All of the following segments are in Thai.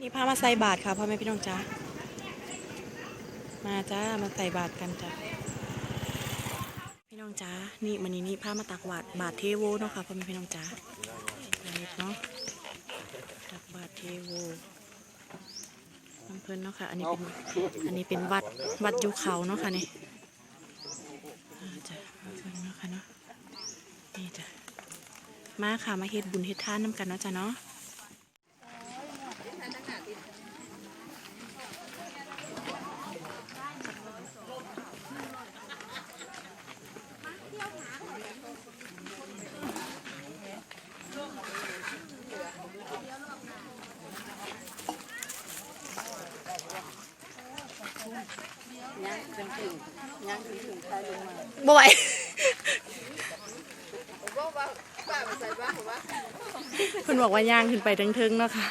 นี่พามาใส่บาทค่ะพ่อแม่พี่น้องจ้ามาจ้ามาใส่บาทกันจ้าพี่น้องจ้านี่มันนี่นี่พามาตักบาทบาทเทโวเนาะค่ะพ่อแม่พี่น้องจ้าเนาะตักบาทเทโวน้ำเพลินเนาะค่ะ อันนี้เป็นอันนี้เป็นวัดวัดยุเขาเนาะค่ะนี่อ่จ้ะน้ำเพลินเนาะค่ะเนาะนี่จ้ะมาค่ะมาเฮ็ดบุญเฮ็ดทานน้ำกันเนาะจ้ะเนาะ บ่ไหวคุณบอกว่าย่างขึ้นไปเทิงๆเนาะค่ะ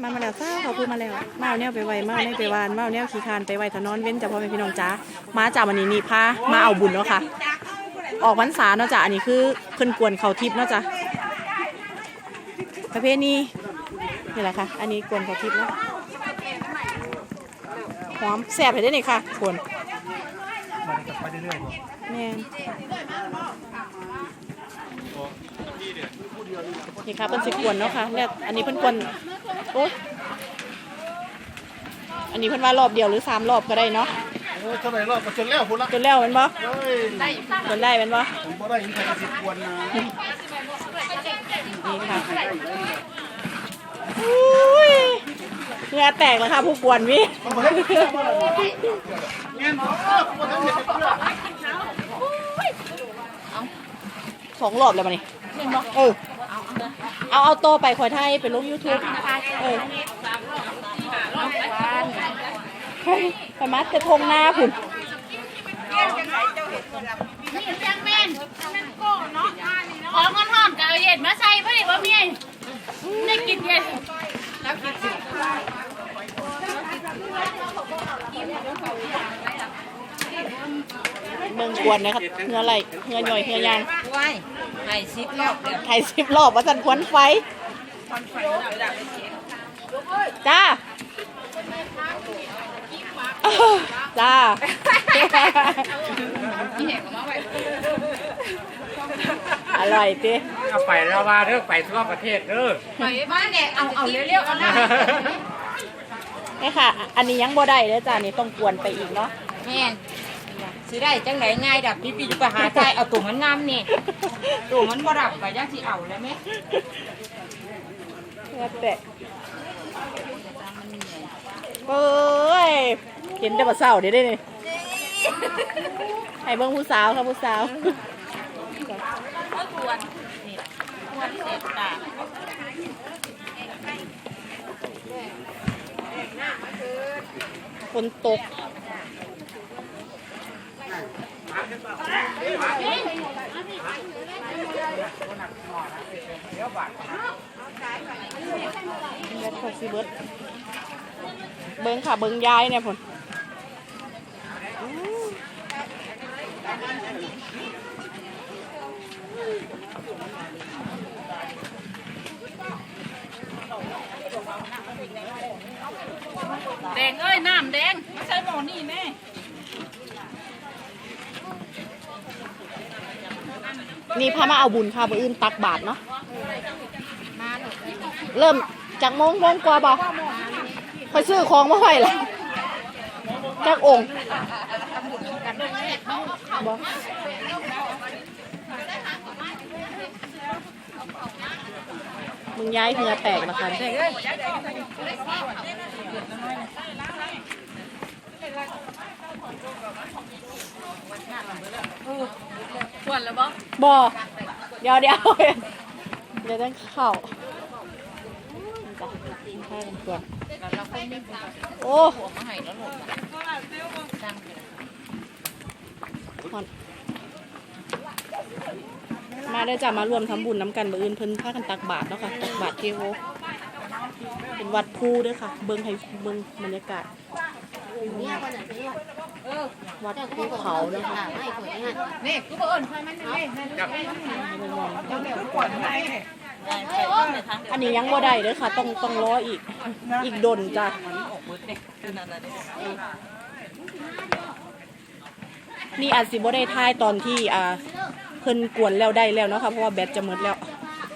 มามาแล้วซ่าเขาพูดมาแล้วมาเอาแนวไปไวมาเอาแนวไปวานมาเอาแนวขี้คานไปไวถนนเว้นจ้ะพ่อแม่พี่น้องจ้ามาจากวันนี้นี่พามาเอาบุญเนาะค่ะ ออกพรรษาเนาะจ้ะอันนี้คือเพิ่นกวนเขาทิพย์เนาะจ้ะประเภทนี้นี่แหละค่ะ อันนี้กวนเขาทิพย์เนาะหอมแซ่บเลยได้อนี่ค่ะกวนมันจะไปเรื่อยๆบ่แม่นี่ค่ะเพิ่นสิกวนเนาะค่ะแล้วอันนี้เพิ่นกวน โอ้ยอันนี้เพิ่นว่ารอบเดียวหรือสามรอบก็ได้เนาะโอ้ยเท่าไหร่รอบก็จนแล้วพุ่นละจนแล้วแมันบ่เฮ้ยจนได้แมันบ่ผมบ่ได้ยินใครกระซิบกวนนะนี่ค่ะอุ้ยเหงื่อแตกแล้วค่ะผู้กวนวิเอาบ่ให้เพื่อนบ่ล่ะเงี้ยบ่บ่ทันเห็นเพื่อนสองรอบแล้วมานี่เออเอาเอาโตไปคอยไทยไปลงยูทูบ เออเฮ้ยไปมัดจะทงหน้าผุนนี่ยังแม่นของมันหอมกับเอาเย็นมาใส่เพื่อว่าเมียได้กินเย็นเมืองกวนนะครับเงื่อไหลเงือหน่อยเงือยางไข่ซิปรอบไทยสิบรอบว่าสันควันไฟจ้าอ้าว จ้าอร่อยติเอาไปแล้วว่าเด้อไปทั่วประเทศเด้อไปมาเนี่ยเอาเอาเร็วๆเอาหน้านี่ค่ะ อันนี้ยังบ่ได้เลยจ้านี่ต้องกวนไปอีกเนาะแม่นสิได้จังไหนง่ายดับพี่พี่จะไปหาใจเอาตุ่มมันงามนี่ตุ่มมันบ่ดับไปยังสิเอาแล้วไหมแล้วแต่ เอ้ยกินแต่บะเศร้าเดี๋ยวได้นี่ให้เบิ่งผู้สาวครับผู้สาวควรควรเสร็จจ้ะฝนตกเบิด พอสิเบิดเบิ้งค่ะเบิ้งยายเนี่ยผลอื้อแดงเอ้ยน้ำแดงมาใส่หม้อนี่แม่นี่พามาเอาบุญค่ะบ่อื่นตักบาทเนาะเริ่ม จากโมงโมงกว่าบ่คอยซื้อของมาไว้ละจากองค์บ่มึงย้ายเหงือแตกละกันควรแล้วบ่บ่เดี๋ยวเดี๋ยวเดี๋ยวต้องเข้าจ้ะกิน ข้าวกันก่อนเราคงมีโอ้หัวมาให้แล้วหมดจังหอนมาได้อจ้ะมารวมทำบุญน้ำกันบ่อื่นเพิ่นพากันตักบาตรเนาะค่ะตักบาตรเทโวเป็นวัดภูเด้วยค่ะ เบิ่งให้เบิ่งบรรยากาศวัดภูเขาเนาะค่ะนี่กูบ่เอิ้นใครมันนี่อัน อันนี้ยังบ่ได้เด้อค่ะ ต้องต้องรออีก อีกดนจ้ะนี่อาจสิบ่ได้ทายตอนที่อ่าเพิ่นกวนแล้วได้แล้วเนาะค่ะเพราะว่าแบตจะหมดแล้ว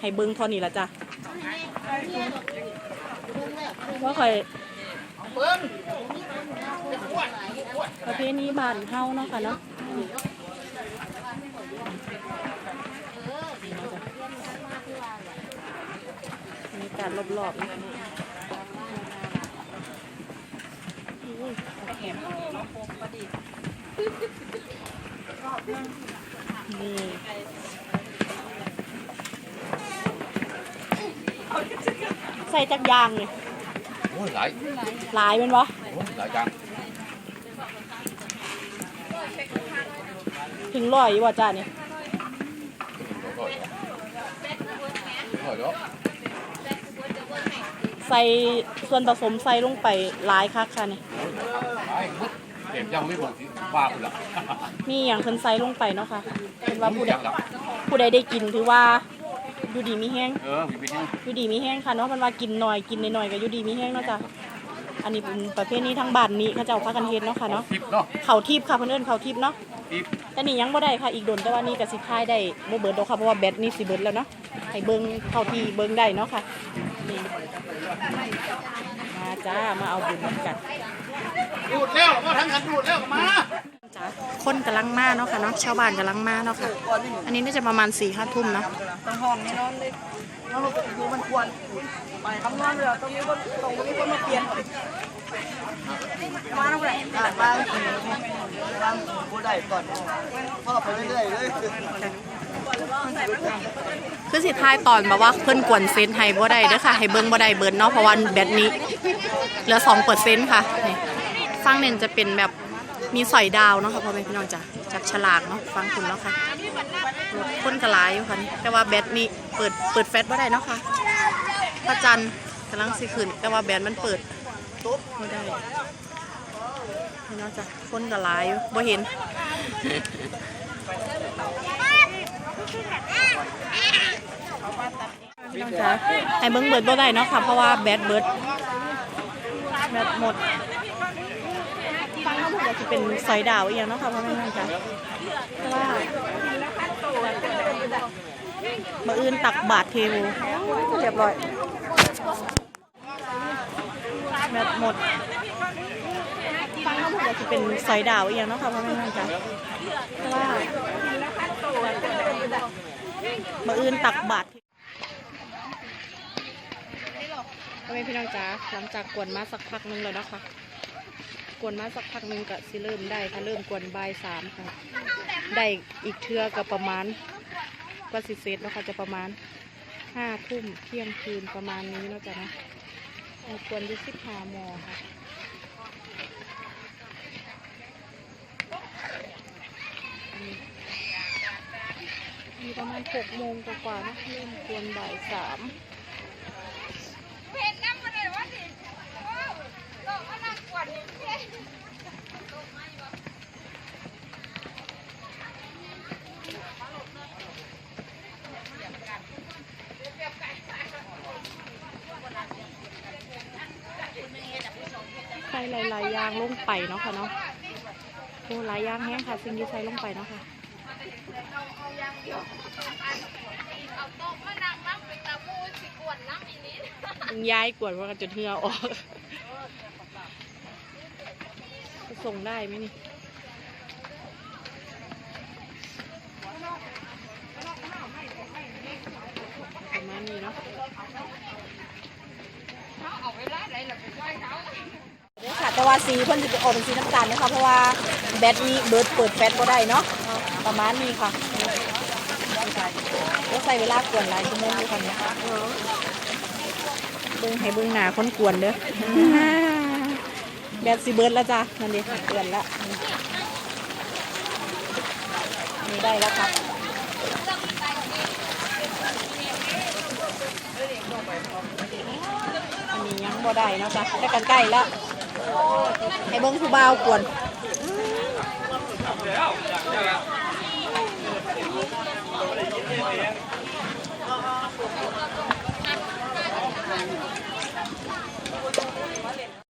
ให้เบิ่งเท่านี้ละจ้ะว่าค่อยประเพณีบ้านเฮาเนาะค่ะเนาะบรรยากาศรอบๆนะคะอุ้ยนี่ใส่จักรยางเลยโอ้ยหลายหลายเป็นวะโอ้ยหลายจังถึงร้อยอยู่บ่จ้านี่ร้อยร้อยเนาะ ใส่ส่วนผสมใส่ลงไปหลายคักค่ะนี่หลายเก็บยังไม่บอกที่ว่าคุณละมีอย่างเพิ่นใส่ลงไปเนาะค่ะเป็นว่าผู้ใดยังละผู้ใดได้กินถือว่าอยู่ดีมีแห้งเออมีไปยังอยู่ดีมีแห้งค่ะเนาะมันว่ากินหน่อยกินน้อยๆก็อยู่ดีมีแห้งเนาะจ้ะอันนี้เป็นประเภทนี้ทั้งบ้านนี้เขาเจ้าพากันเฮ็ดเนาะค่ะเนาะทิปเนาะเขาทิพย์ค่ะเพิ่นเอิ้นเขาทิพย์เนาะทิปแต่นี่ยังบ่ได้ค่ะอีกโดนแต่ว่านี่ก็สิทายได้บ่เบิดดอกค่ะเพราะว่าแบตนี่สิเบิดแล้วเนาะให้เบิ่งเข้าที่เบิ่งได้เนาะค่ะนี่ มาจ้า มาเอาบุญกันดูดแล้วว่าทั้งกันดูดแล้วก็มาจ้ะคนกำลังมาเนาะค่ะเนาะชาวบ้านกำลังมาเนาะค่ะ อันนี้น่าจะประมาณ4ี่ห้าทุ่มเนาะต้องห้องนี่นอนเลยแล้วเราดูมันควรไปทำงานเลยตรงนี้ก็ตรงนี้ก็มาเปลี่ยนมาแล้วไงบ้านบ้านบ้านผู้ใดก่อนพ่อไปเรื่อยๆเลย คือสิทายตอนแบบว่าเพิ่นกวนเซนให้บ่ได้เด้อค่ะให้เบิ่งบ่ได้เบิดเนาะเพราะว่าแบตนี้เหลือ2%ค่ะนี่ฟังหนึ่งจะเป็นแบบมีสอยดาวเนาะค่ะพ่อแม่พี่น้องจ้ะจับฉลากเนาะฟังคุณเนาะค่ะคนกระลายอยู่ค่ะนี่แต่ว่าแบตนี้เปิดเปิดแฟลชบ่ได้เนาะค่ะพระจันทร์กำลังสิขึ้นแต่ว่าแบตมันเปิดบ่ได้พี่น้องจ้ะคนกระลายอยู่บ่เห็น พี่น้องจ๊ะให้เบิ้งเบิดบ่ได้เนาะค่ะ เพราะว่าแบตเบิดแบตหมดฟังเขาพูดว่าจะเป็นสอยดาวอีกอย่างเนาะค่ะพ่อแม่พี่น้องจ๊ะเพราะว่ามาอื่นตักบาทเทโวเรียบร้อยแบตหมดฟังเขาพูดว่าจะเป็นสอยดาวอีกอย่างเนาะค่ะพ่อแม่พี่น้องจ๊ะเพราะว่า มาอื่นตักบาทพ่อแม่พี่น้องจ๋าหลังจากกวนมาสักพักหนึงแล้วนะคะ กวนมาสักพักหนึงก็สิเริ่มได้ค่ะเริ่มกวนบ่ายสามค่ะ ได้อีกเทือก็ประมาณก็สิเซตแล้วค่ะจะประมาณห้าทุ่มเที่ยงคืนประมาณนี้แล้วจ้ะนะกวนอยู่สิบห้าโมอค่ะ ประมาณหกโมงกว่าๆนะเริ่มกวนบ่ายสามใส่หลายๆอย่างลงไปเนาะค่ะเนาะโอ้หลายอย่างแห้งค่ะ สิ่งที่ใส่ลงไปเนาะค่ะ ย้ายกวดว่ากันจนเหือออกจะส่งได้ไหมนี่ประมาณนี้เนาะเนี่ยค่ะแต่ว่าสีเพิ่นจะออกเป็นสีน้ำตาลนะคะเพราะว่าแบตนี้เบิร์ดเปิดแฟตก็ได้เนาะ ประมาณนี้ค่ะก็ใส่เวลากวนหลายชั่วโมงด้วยค่ะเนี่ยบึ้งให้บึ้งหนาคนกวนเด้อแบบซีเบิร์ดแล้วจ้ะนั่นดิเกวนละนี่ได้แล้วครับอันนี้ยังบ่ได้นะจ๊ะใกล้ใกล้แล้วให้เบิ้งผู้บ่าวกวน